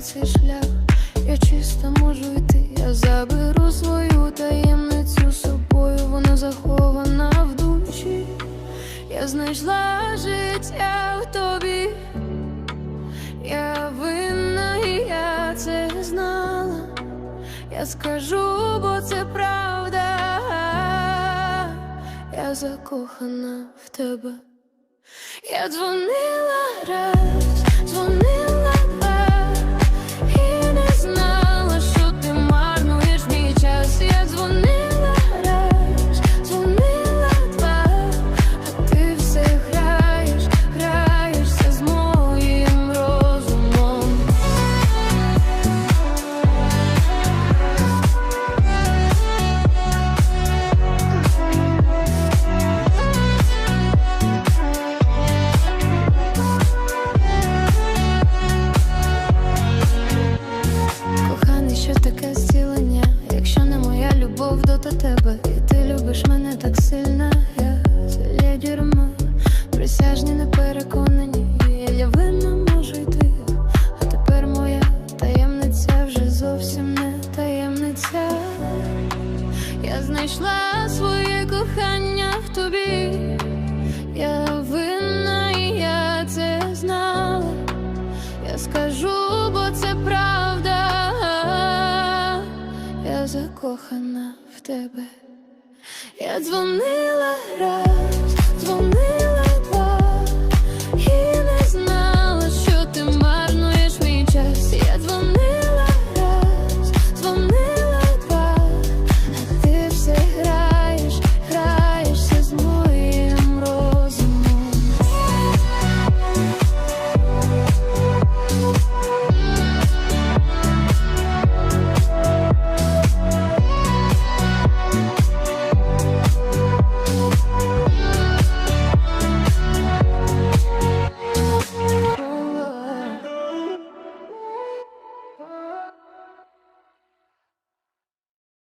цей шлях, я чисто можу йти, я заберу свою таємницю собою, вона захована в душі, я знайшла життя в тобі, я винна, і я це знала, я скажу, бо це правда, я закохана в тебе, я дзвонила раз. Що таке зцілення, якщо не моя любов до тебе, і ти любиш мене так сильно, я це дюрма, присяжні не переконані, я винна можу йти, а тепер моя таємниця вже зовсім не таємниця. Я знайшла своє кохання в тобі, я винна, і я це знала. Я скажу, закохана в тебе. Я дзвонила раз,